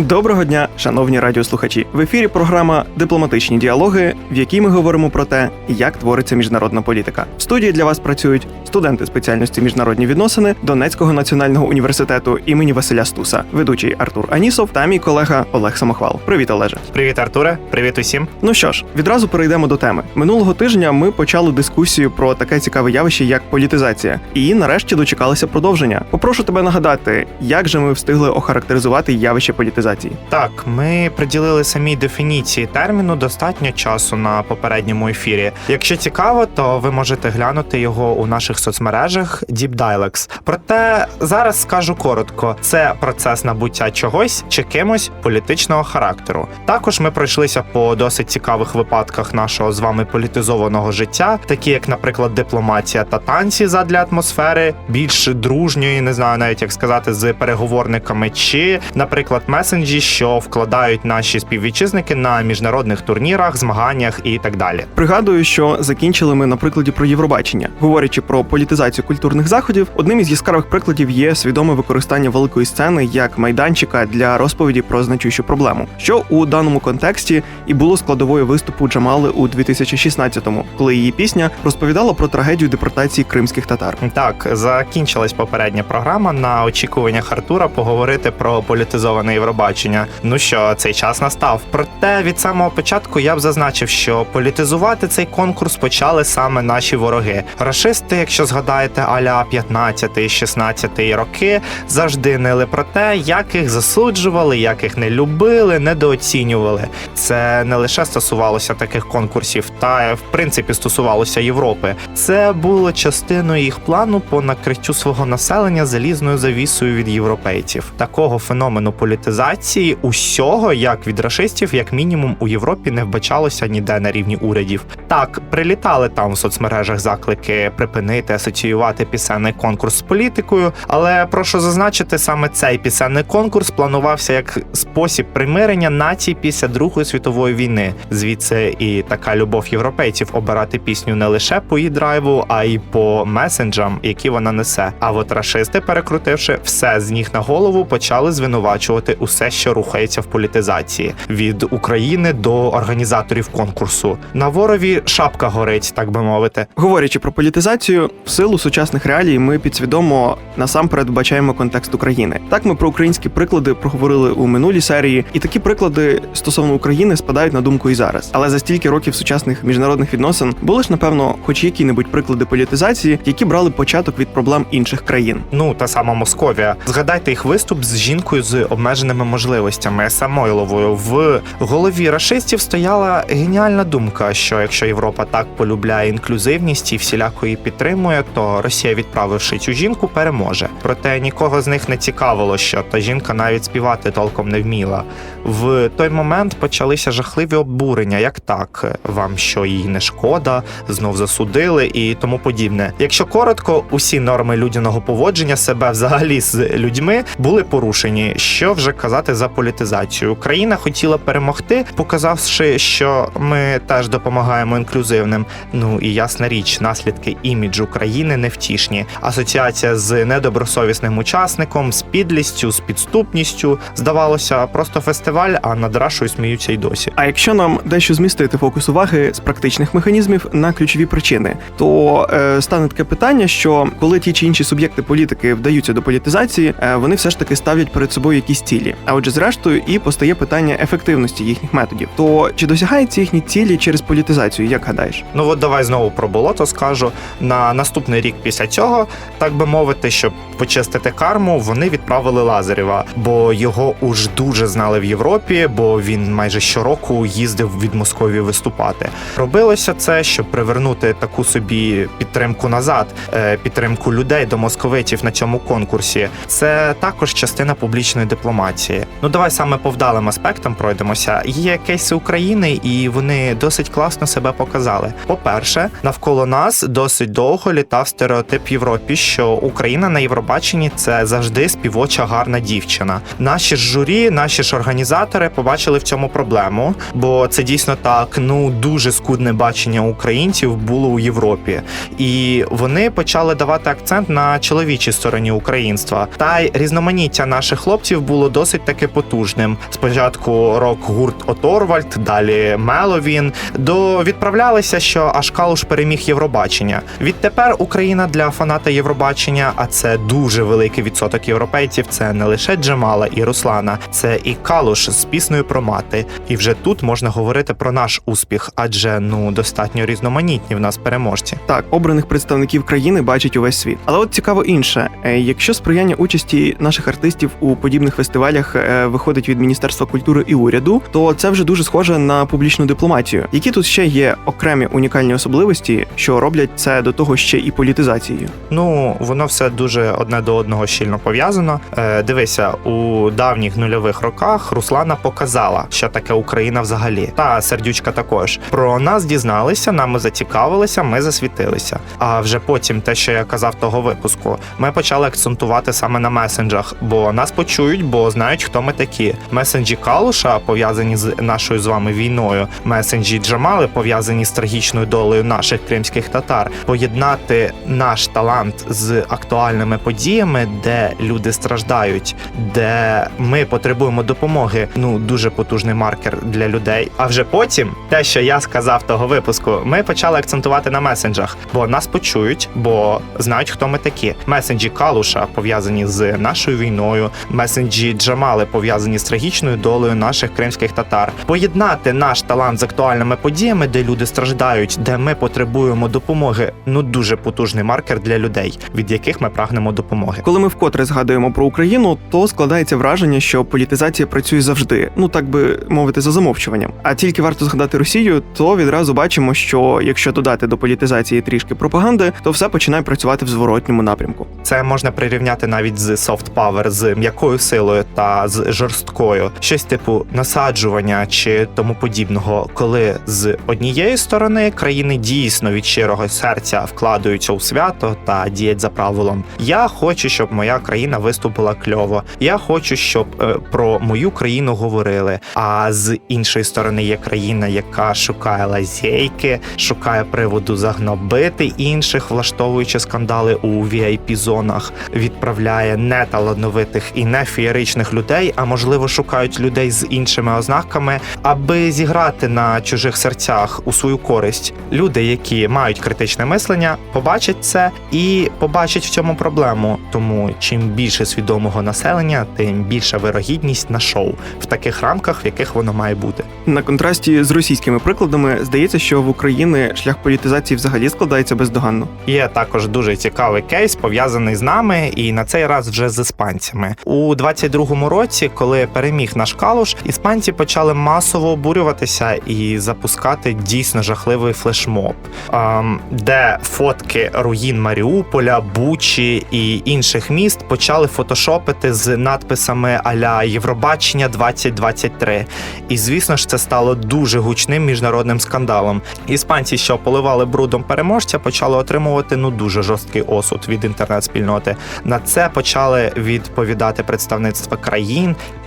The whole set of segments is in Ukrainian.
Доброго дня, шановні радіослухачі. В ефірі програма Дипломатичні діалоги, в якій ми говоримо про те, як твориться міжнародна політика. В студії для вас працюють студенти спеціальності міжнародні відносини Донецького національного університету імені Василя Стуса, ведучий Артур Анісов та мій колега Олег Самохвал. Привіт, Олеже. Привіт, Артуре. Привіт усім. Ну що ж, відразу перейдемо до теми. Минулого тижня ми почали дискусію про таке цікаве явище, як політизація, і нарешті дочекалися продовження. Попрошу тебе нагадати, як же ми встигли охарактеризувати явище політизації. Так, ми приділили самій дефініції терміну достатньо часу на попередньому ефірі. Якщо цікаво, то ви можете глянути його у наших соцмережах Deep Dialects. Проте зараз скажу коротко: це процес набуття чогось чи кимось політичного характеру. Також ми пройшлися по досить цікавих випадках нашого з вами політизованого життя, такі як, наприклад, дипломатія та танці задля атмосфери, більш дружньої, не знаю навіть як сказати, з переговорниками, чи, наприклад, месенджі, що вкладають наші співвітчизники на міжнародних турнірах, змаганнях і так далі. Пригадую, що закінчили ми на прикладі про Євробачення. Говорячи про політизацію культурних заходів, одним із яскравих прикладів є свідоме використання великої сцени як майданчика для розповіді про значущу проблему, що у даному контексті і було складовою виступу Джамали у 2016-му, коли її пісня розповідала про трагедію депортації кримських татар. Так, закінчилась попередня програма на очікуваннях Артура поговорити про політизоване Євробачення. Ну що, цей час настав. Проте від самого початку я б зазначив, що політизувати цей конкурс почали саме наші вороги. Рашисти, якщо згадаєте, аля 15-16 роки, завжди нили про те, як їх засуджували, як їх не любили, недооцінювали. Це не лише стосувалося таких конкурсів, та в принципі стосувалося Європи. Це було частиною їх плану по накриттю свого населення залізною завісою від європейців. Такого феномену політизації усього, як від рашистів, як мінімум у Європі не вбачалося ніде на рівні урядів. Так, прилітали там в соцмережах заклики припинити асоціювати пісенний конкурс з політикою, але прошу зазначити, саме цей пісенний конкурс планувався як спосіб примирення націй після Другої світової війни. Звідси і така любов європейців обирати пісню не лише по її драйву, а й по месенджам, які вона несе. А от рашисти, перекрутивши все з ніг на голову, почали звинувачувати усе, що рухається в політизації від України до організаторів конкурсу. На ворові шапка горить, так би мовити. Говорячи про політизацію, в силу сучасних реалій ми підсвідомо насамперед бачаємо контекст України. Так ми про українські приклади проговорили у минулій серії, і такі приклади стосовно України спадають на думку і зараз. Але за стільки років сучасних міжнародних відносин були ж напевно, хоч які-небудь приклади політизації, які брали початок від проблем інших країн. Ну та сама Московія. Згадайте їх виступ з жінкою з обмеженими можливостями Самойловою. В голові рашистів стояла геніальна думка, що якщо Європа так полюбляє інклюзивність і всіляко її підтримує, то Росія, відправивши цю жінку, переможе. Проте нікого з них не цікавило, що та жінка навіть співати толком не вміла. В той момент почалися жахливі обурення. Як так? Вам що їй не шкода? Знов засудили і тому подібне. Якщо коротко, усі норми людяного поводження себе взагалі з людьми були порушені. Що вже казати за політизацію? Україна хотіла перемогти, показавши, що ми теж допомагаємо інклюзивним. Ну і ясна річ, наслідки іміджу країни невтішні. Асоціація з недобросовісним учасником, з підлістю, з підступністю здавалося, просто фестиваль, а над рашою сміються й досі. А якщо нам дещо змістити фокус уваги з практичних механізмів на ключові причини, то е, стане таке питання, що коли ті чи інші суб'єкти політики вдаються до політизації, е, вони все ж таки ставлять перед собою якісь цілі. А отже, зрештою, і постає питання ефективності їхніх методів. То чи досягаються їхні цілі через політизацію? Як гадаєш? Ну от давай знову про болото скажу. На наступний рік після цього, так би мовити, щоб почистити карму, вони відправили Лазарєва, бо його уж дуже знали в Європі, бо він майже щороку їздив від Московії виступати. Робилося це, щоб привернути таку собі підтримку назад, е, підтримку людей до московитів на цьому конкурсі. Це також частина публічної дипломатії. Історії. Ну давай саме по вдалим аспектам пройдемося. Є кейси України, і вони досить класно себе показали. По-перше, навколо нас досить довго літав стереотип Європі, що Україна на Євробаченні це завжди співоча гарна дівчина. Наші ж журі, наші ж організатори побачили в цьому проблему, бо це дійсно так. Ну дуже скудне бачення українців було у Європі, і вони почали давати акцент на чоловічій стороні українства. Та й різноманіття наших хлопців було досить таки потужним. Спочатку рок-гурт Оторвальд, далі Меловін. До відправлялися, що аж Калуш переміг Євробачення. Відтепер Україна для фаната Євробачення, а це дуже великий відсоток європейців. Це не лише Джамала і Руслана, це і Калуш з піснею про мати. І вже тут можна говорити про наш успіх, адже ну достатньо різноманітні в нас переможці. Так, обраних представників країни бачить увесь світ. Але от цікаво інше: Е, якщо сприяння участі наших артистів у подібних фестивалях е, виходить від Міністерства культури і уряду, то це вже дуже схоже на публічну дипломатію. Які тут ще є окремі унікальні особливості, що роблять це до того ще і політизацією? Ну, воно все дуже одне до одного щільно пов'язано. Е, дивися, у давніх нульових роках Руслана показала, що таке Україна взагалі. Та сердючка також. Про нас дізналися, нами зацікавилися, ми засвітилися. А вже потім, те, що я казав того випуску, ми почали акцентувати саме на месенджах, бо нас почують, бо знають, хто ми такі. Месенджі Калуша пов'язані з нашою з вами війною. Месенджі Джамали пов'язані з трагічною долею наших кримських татар. Поєднати наш талант з актуальними подіями, де люди страждають, де ми потребуємо допомоги. Ну дуже потужний маркер для людей. А вже потім, те, що я сказав того випуску, ми почали акцентувати на месенджах, бо нас почують, бо знають, хто ми такі. Месенджі Калуша пов'язані з нашою війною, месенджі Джамали пов'язані з трагічною долею наших кримських татар. Поєднати наш талант з актуальними подіями, де люди страждають, де ми потребуємо допомоги. Ну дуже потужний маркер для людей, від яких ми прагнемо допомоги. Коли ми вкотре згадуємо про Україну, то складається враження, що політизація працює завжди, ну так би мовити, за замовчуванням. А тільки варто згадати Росію, то відразу бачимо, що якщо додати до політизації трішки пропаганди, то все починає працювати в зворотньому напрямку. Це можна прирівняти навіть з soft power, з м'якою силою та з жорсткою, щось типу насаджування чи тому подібного, коли з однієї сторони країни дійсно від щирого серця вкладаються у свято та діють за правилом. Я хочу, щоб моя країна виступила кльово. Я хочу, щоб е, про мою країну говорили. А з іншої сторони є країна, яка шукає лазейки, шукає приводу загнобити інших, влаштовуючи скандали у vip зонах, відправляє неталановитих і не феєричних людей, а можливо шукають людей з іншими ознаками, аби зіграти на чужих серцях у свою користь. Люди, які мають критичне мислення, побачать це і побачать в цьому проблему. Тому чим більше свідомого населення, тим більша вирогідність на шоу в таких рамках, в яких воно має бути. На контрасті з російськими прикладами здається, що в Україні шлях політизації взагалі складається бездоганно. Є також дуже цікавий кейс пов'язаний з нами, і на цей раз вже з іспанцями. У 22-му році, коли переміг наш калуш, іспанці почали масово обурюватися і запускати дійсно жахливий флешмоб, ем, де фотки руїн Маріуполя, Бучі і інших міст почали фотошопити з надписами Аля Євробачення 2023. І звісно ж, це стало дуже гучним міжнародним скандалом. Іспанці, що поливали брудом переможця, почали отримувати ну дуже жорсткий осуд від інтернет-спільноти. На це почали відповідати представництва країн,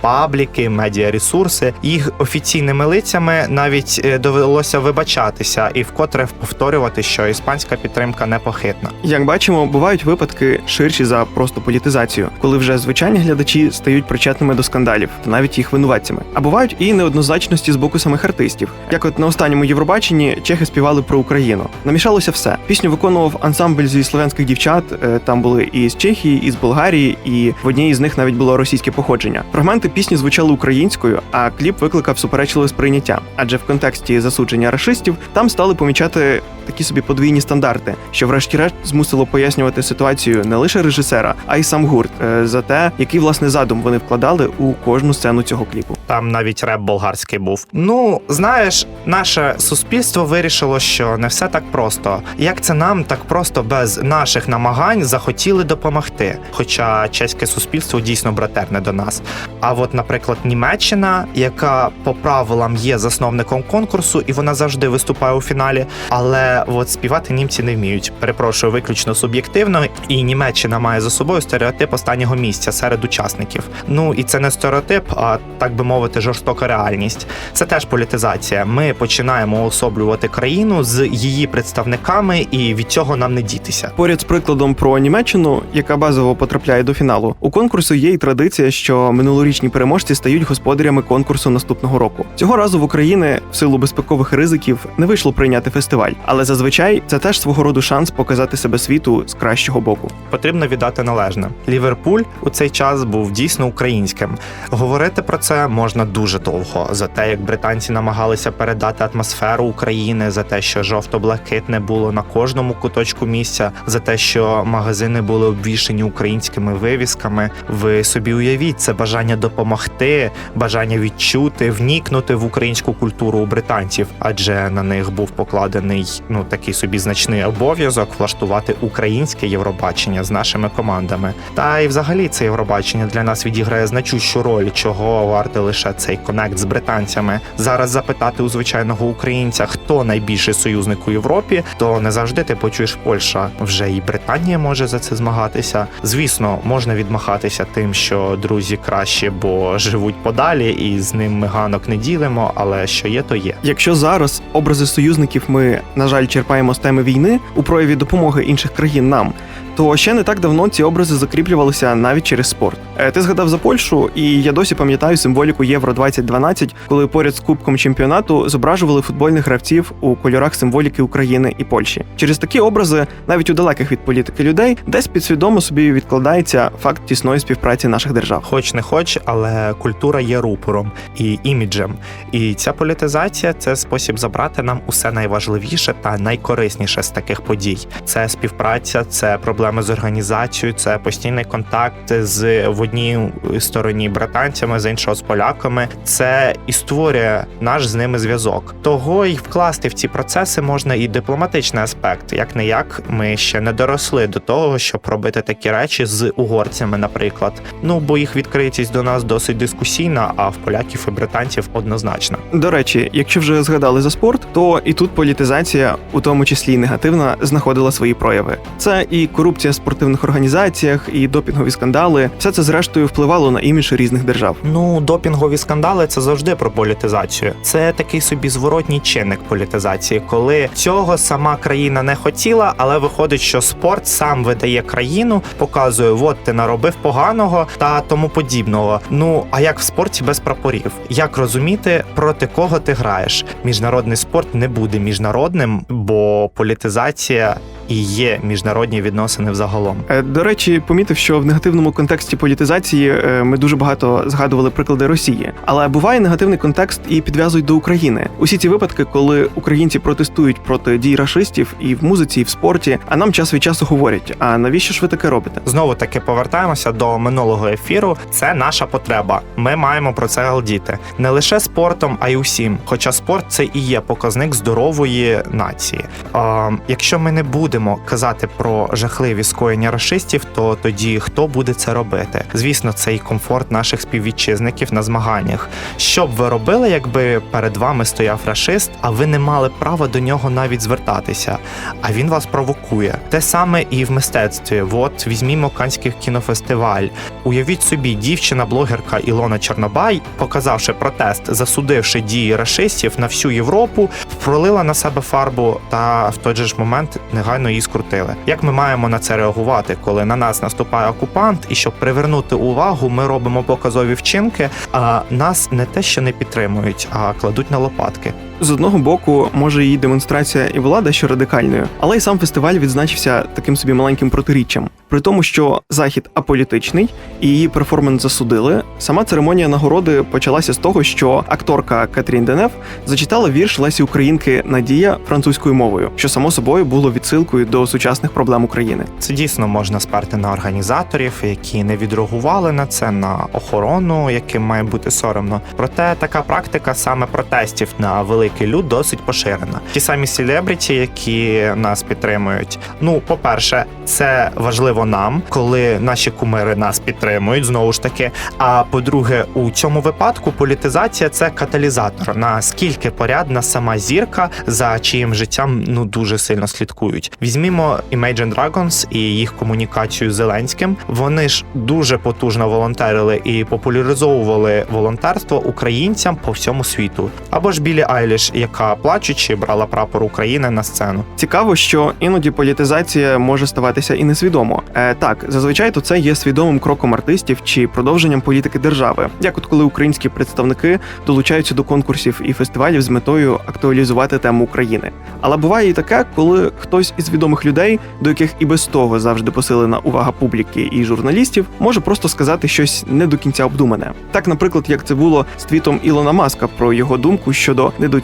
пабліки, медіаресурси. Їх офіційними лицями навіть е, довелося вибачатися і вкотре повторювати, що іспанська підтримка непохитна. Як бачимо, бувають випадки ширші за просто політизацію, коли вже звичайні глядачі стають причетними до скандалів та навіть їх винуватцями. А бувають і неоднозначності з боку самих артистів. Як от на останньому Євробаченні чехи співали про Україну. Намішалося все. Пісню виконував ансамбль зі слов'янських дівчат. е, Там були і з Чехії, і з Болгарії, і в одній з них навіть було російське походження. Фрагменти пісні звучали українською, а кліп викликав суперечливе сприйняття. Адже в контексті засудження расистів там стали помічати такі собі подвійні стандарти, що врешті-решт змусило пояснювати ситуацію не лише режисера, а й сам гурт е, за те, який власне задум вони вкладали у кожну сцену цього кліпу. Там навіть реп болгарський був. Ну знаєш, наше суспільство вирішило, що не все так просто. Як це нам так просто без наших намагань захотіли допомогти? Хоча чеське суспільство дійсно братерне до нас. А от, наприклад, Німеччина, яка по правилам є засновником конкурсу, і вона завжди виступає у фіналі. Але от співати німці не вміють. Перепрошую, виключно суб'єктивно. І Німеччина має за собою стереотип останнього місця серед учасників. Ну і це не стереотип, а так би мовити, жорстока реальність. Це теж політизація. Ми починаємо особлювати країну з її представниками, і від цього нам не дітися. Поряд з прикладом про Німеччину, яка базово потрапляє до фіналу, у конкурсу є й традиція, що минулорічні переможці стають господарями конкурсу наступного року. Цього разу в Україні в силу безпекових ризиків не вийшло прийняти фестиваль, але зазвичай це теж свого роду шанс показати себе світу з кращого боку. Потрібно віддати належне. Ліверпуль у цей час був дійсно українським. Говорити про це можна дуже довго. За те, як британці намагалися передати атмосферу України, за те, що жовто-блакитне було на кожному куточку місця, за те, що магазини були обвішені українськими вивісками. Ви собі уявіть це бажання допомогти, бажання відчути, вникнути в українську культуру у британців, адже на них був покладений ну такий собі значний обов'язок влаштувати українське Євробачення з нашими командами. Та й взагалі це Євробачення для нас відіграє значущу роль, чого варте лише цей конект з британцями. Зараз запитати у звичайного українця, хто найбільший союзник у Європі, то не завжди ти почуєш Польща. Вже і Британія може за це змагатися. Звісно, можна відмахатися тим, що друзі краще, бо живуть подалі, і з ним ми ганок не ділимо. Але що є, то є. Якщо зараз образи союзників ми, на жаль, черпаємо з теми війни у прояві допомоги інших країн нам, то ще не так давно ці образи закріплювалися навіть через спорт. Е, Ти згадав за Польщу, і я досі пам'ятаю символіку Євро 2012 коли поряд з кубком чемпіонату зображували футбольних гравців у кольорах символіки України і Польщі. Через такі образи, навіть у далеких від політики людей, десь підсвідомо собі відкладається факт тісної співпраці наших держав. Хоч не хоч, але культура є рупором і іміджем. І ця політизація це спосіб забрати нам усе найважливіше та найкорисніше з таких подій. Це співпраця, це проблеми з організацією, це постійний контакт з в одній стороні британцями, з іншого з поляками. Це і створює наш з ними зв'язок. Того й вкласти в ці процеси можна і дипломатичний аспект. Як не як, ми ще не доросли до того, щоб робити такі речі з угорцями, наприклад. Ну бо їх відкритість до нас досить дискусійна, а в поляків і британців однозначно. До речі, якщо вже згадали за спорт, то і тут політизація, у тому числі й негативна, знаходила свої прояви. Це і корупція в спортивних організаціях, і допінгові скандали. Все це зрештою впливало на імідж різних держав. Ну, допінгові скандали це завжди про політизацію. Це такий собі зворотній чинник політизації, коли цього сама країна не хотіла, але виходить, що спорт сам видає країну, показує, от ти наробив поганого та тому подібного. Ну а як в спорті без прапорів? Як розуміти, проти кого ти граєш? Міжнародний спорт не буде міжнародним, бо політизація і є міжнародні відносини взагалом. Е, До речі, помітив, що в негативному контексті політизації е, ми дуже багато згадували приклади Росії, але буває негативний контекст і підв'язують до України. Усі ці випадки, коли українці протестують проти дій рашистів і в музиці, і в спорті, а нам час від часу говорять: а навіщо ж ви таке робите? Знову таки повертаємося до минулого ефіру. Це наша потреба. Ми маємо про це галдіти не лише спортом, а й усім. Хоча спорт це і є показник здорової нації. А, якщо ми не будемо казати про жахливі скоєння рашистів, то тоді хто буде це робити? Звісно, це і комфорт наших співвітчизників на змаганнях. Що б ви робили, якби перед вами стояв рашист, а ви не мали права до нього навіть звертатися? А він вас провокує. Те саме і в мистецтві. От візьмімо Канський кінофестиваль. Уявіть собі, дівчина-блогерка Ілона Чорнобай, показавши протест, засудивши дії рашистів на всю Європу, пролила на себе фарбу та в той же ж момент негайно її скрутили. Як ми маємо на це реагувати, коли на нас наступає окупант, і щоб привернути увагу, ми робимо показові вчинки, а нас не те, що не підтримують, а кладуть на лопатки. З одного боку, може її демонстрація і була дещо радикальною, але й сам фестиваль відзначився таким собі маленьким протиріччям. При тому, що захід аполітичний і її перформанс засудили, сама церемонія нагороди почалася з того, що акторка Катрін Денев зачитала вірш Лесі Українки Надія французькою мовою, що само собою було відсилкою до сучасних проблем України. Це дійсно можна сперти на організаторів, які не відреагували на це, на охорону, яким має бути соромно. Проте така практика саме протестів на великий люд досить поширена. Ті самі селебриті, які нас підтримують. Ну, по-перше, це важливо нам, коли наші кумири нас підтримують, знову ж таки. А по-друге, у цьому випадку політизація це каталізатор. Наскільки порядна сама зірка, за чиїм життям ну дуже сильно слідкують. Візьмімо Imagine Dragons і їх комунікацію з Зеленським. Вони ж дуже потужно волонтерили і популяризовували волонтерство українцям по всьому світу. Або ж Білі Айліш, яка плачучи брала прапор України на сцену. Цікаво, що іноді політизація може ставатися і несвідомо. Е, так, зазвичай то це є свідомим кроком артистів чи продовженням політики держави, як от коли українські представники долучаються до конкурсів і фестивалів з метою актуалізувати тему України. Але буває і таке, коли хтось із відомих людей, до яких і без того завжди посилена увага публіки і журналістів, може просто сказати щось не до кінця обдумане. Так, наприклад, як це було з твітом Ілона Маска про його думку щодо недоцільності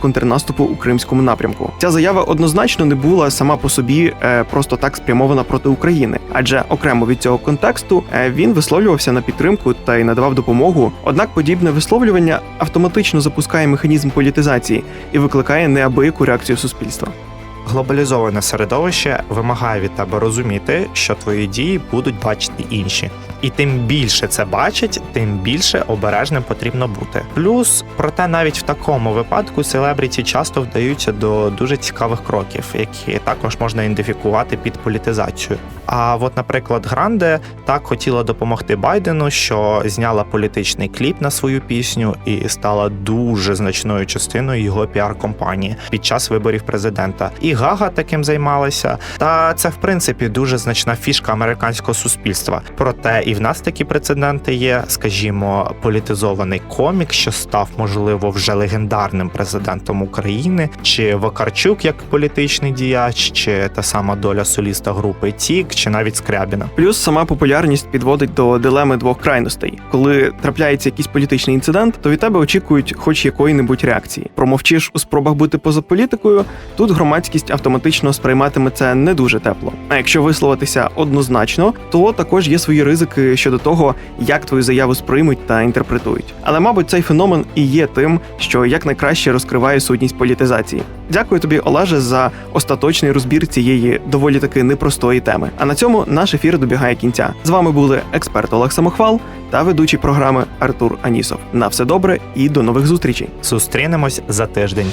контрнаступу у кримському напрямку. Ця заява однозначно не була сама по собі е, просто так спрямована проти України, адже окремо від цього контексту е, він висловлювався на підтримку та й надавав допомогу. Однак подібне висловлювання автоматично запускає механізм політизації і викликає неабияку реакцію суспільства. Глобалізоване середовище вимагає від тебе розуміти, що твої дії будуть бачити інші. І тим більше це бачать, тим більше обережним потрібно бути. Плюс, проте, навіть в такому випадку селебріті часто вдаються до дуже цікавих кроків, які також можна ідентифікувати під політизацію. А от, наприклад, Гранде так хотіла допомогти Байдену, що зняла політичний кліп на свою пісню і стала дуже значною частиною його піар-компанії під час виборів президента. І Гага таким займалася. Та це, в принципі, дуже значна фішка американського суспільства. Проте і в нас такі прецеденти є, скажімо, політизований комік, що став, можливо, вже легендарним президентом України, чи Вакарчук як політичний діяч, чи та сама доля соліста групи Тік, чи навіть Скрябіна. Плюс сама популярність підводить до дилеми двох крайностей. Коли трапляється якийсь політичний інцидент, то від тебе очікують хоч якої-небудь реакції. Промовчиш у спробах бути поза політикою, тут громадськість автоматично сприйматиме це не дуже тепло. А якщо висловитися однозначно, то також є свої ризики щодо того, як твою заяву сприймуть та інтерпретують. Але, мабуть, цей феномен і є тим, що якнайкраще розкриває сутність політизації. Дякую тобі, Олеже, за остаточний розбір цієї доволі таки непростої теми. А на цьому наш ефір добігає кінця. З вами були експерт Олег Самохвал та ведучий програми Артур Анісов. На все добре і до нових зустрічей. Зустрінемось за тиждень.